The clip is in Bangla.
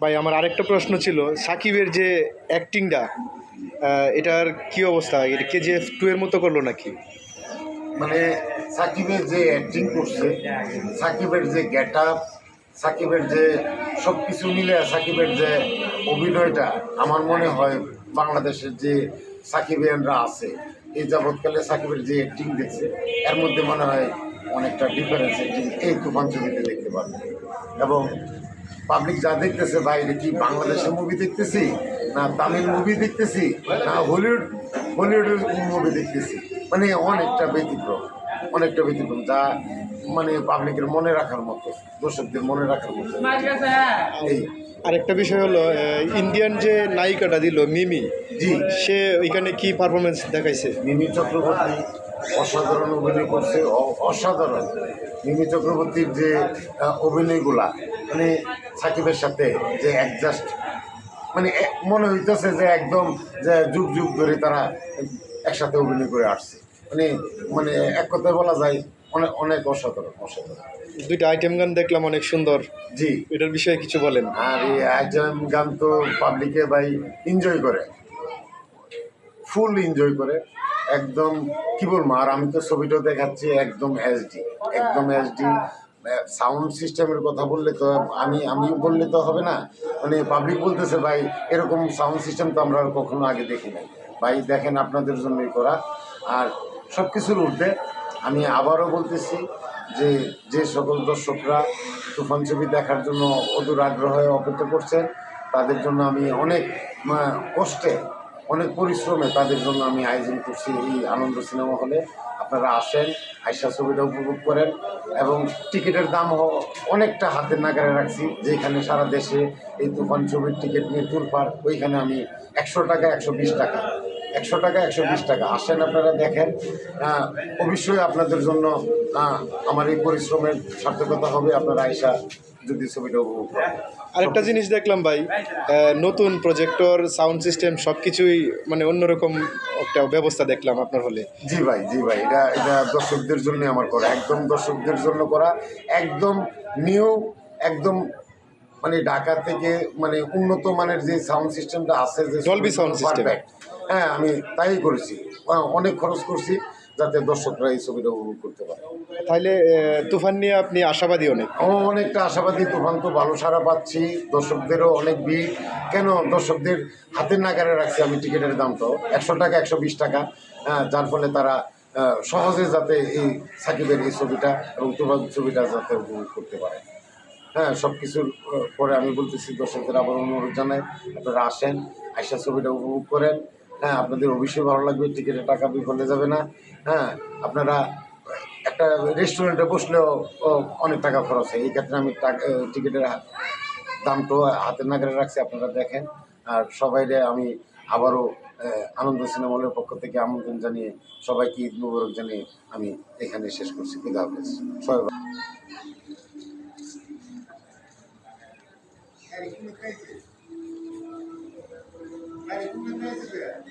ভাই, আমার আরেকটা প্রশ্ন ছিল, সাকিবের যে অ্যাক্টিংটা এটার কি অবস্থা? এটা কেজিএফ টু এর মতো করল নাকি? মানে সাকিবের যে অ্যাক্টিং করছে, সাকিবের যে গেট আপ সাকিবের যে সব কিছু মিলে সাকিবের যে অভিনয়টা, আমার মনে হয় বাংলাদেশের যে সাকিবিয়ানরা আছে, এই যাবৎকালে সাকিবের যে অ্যাক্টিং দেখছে, এর মধ্যে মনে হয় অনেকটা ডিফারেন্স অ্যাক্টিং এই তুফান ছবিতে দেখতে পারবে এবং পাবলিক যা দেখতেছে বাইরে কি বাংলাদেশের মুভি দেখতেছি না তামিল মুভি দেখতেছি না হলিউড হলিউডের মুভি দেখতেছি। মানে অনেকটা ব্যতিক্রম অনেকটা ব্যতিক্রম যা মানে পাবলিকের মনে রাখার মতো দর্শকদের মনে রাখার মতো। এই। আরেকটা বিষয় হলো ইন্ডিয়ান যে নায়িকাটা দিল মিমি জি। সে ওইখানে কি পারফরমেন্স দেখাইছে? মিমি চক্রবর্তী অসাধারণ অভিনয় করছে অসাধারণ। মিমি চক্রবর্তীর যে অভিনয়গুলা মানে সাকিবের সাথে যে অ্যাডজাস্ট মানে মনে হইতেছে যে একদম যে যুগ যুগ ধরে তারা একসাথে অভিনয় করে আসছে। মানে মানে এক কথায় বলা যায় অনেক অনেক অসাধারণ অসাধারণ। দুইটা আইটেম গান দেখলাম অনেক সুন্দর। জি। এটার বিষয়ে কিছু বলেন। আর এই আইটেম গান তো পাবলিকে ভাই এনজয় করে। ফুল এনজয় করে। একদম কি বলব আর আমি তো ছবিটা দেখাচ্ছি একদম এইচডি একদম এইচডি সাউন্ড সিস্টেমের কথা বললে তো আমি আমি বললে তো হবে না। মানে পাবলিক বলতেছে, ভাই, এরকম সাউন্ড সিস্টেম তো আমরা কখনো আগে দেখি নাই। ভাই, দেখেন আপনাদের জন্যই করা। আর সব কিছুর ঊর্ধ্বে আমি আবারও বলতেছি যে যে সকল দর্শকরা তুফান ছবি দেখার জন্য অদূর আগ্রহে অপেক্ষা করছেন, তাদের জন্য আমি অনেক কষ্টে অনেক পরিশ্রমে তাদের জন্য আমি আয়োজন করছি এই আনন্দ সিনেমা হলে। আপনারা আসেন আয়সা ছবিটা উপভোগ করেন এবং টিকিটের দাম অনেকটা হাতের নাগারে রাখছি। যেখানে সারা দেশে এই তুফান ছবির টিকিট নিয়ে তুলপার ওইখানে আমি একশো টাকা, একশো বিশ টাকা, একশো টাকা, একশো বিশ টাকা। আসেন আপনারা, দেখেন। অবশ্যই আপনাদের জন্য আমার এই পরিশ্রমের সার্থকতা হবে। আপনারা আয়সা যদি ছবিটা উপভোগ করেন আরেকটা জিনিস দেখলাম ভাই নতুন প্রজেক্টর সাউন্ড সিস্টেম সব কিছুই মানে অন্যরকম একটা ব্যবস্থা দেখলাম আপনার হলে জি ভাই জি ভাই এটা এটা দর্শকদের জন্য আমার করা একদম দর্শকদের জন্য করা একদম নিউ একদম মানে ঢাকা থেকে মানে উন্নত মানের যে সাউন্ড সিস্টেমটা আছে যে sound system। Perfect। হ্যাঁ আমি তাই করেছি অনেক খরচ করছি যাতে দর্শকরা এই ছবিটা উপভোগ করতে পারে। তাহলে তুফান নিয়ে আপনি আশাবাদী অনেক? অনেকটা আশাবাদী। তুফান তো ভালো সারা পাচ্ছি। দর্শকদেরও অনেক ভিড়। কেন? দর্শকদের হাতের নাগারে রাখছি আমি টিকিটের দাম তো। একশো টাকা একশো বিশ টাকা। যার ফলে তারা সহজে যাতে এই সাকিবের এই ছবিটা এবং তুফান ছবিটা যাতে উপভোগ করতে পারে। হ্যাঁ সব কিছুর পরে আমি বলতেছি দর্শকদের আবার অনুরোধ জানাই আপনারা আসেন আইসা ছবিটা উপভোগ করেন। হ্যাঁ আপনাদের অবশ্যই ভালো লাগবে টিকিটের টাকা বিফলে যাবে না। হ্যাঁ আপনারা একটা রেস্টুরেন্টে বসলেও অনেক টাকা খরচ হয়। এই ক্ষেত্রে আমি টাকা টিকিটের দামটাও হাতের নাগারে রাখছি, আপনারা দেখেন। আর সবাইরে আমি আবারও আনন্দ সিনেমা হলের পক্ষ থেকে আমন্ত্রণ জানিয়ে, সবাইকে ঈদ মুবারক জানিয়ে আমি এখানে শেষ করছি। খুদা হাফেজ। সবাই ভালো- Hari Mas como é que é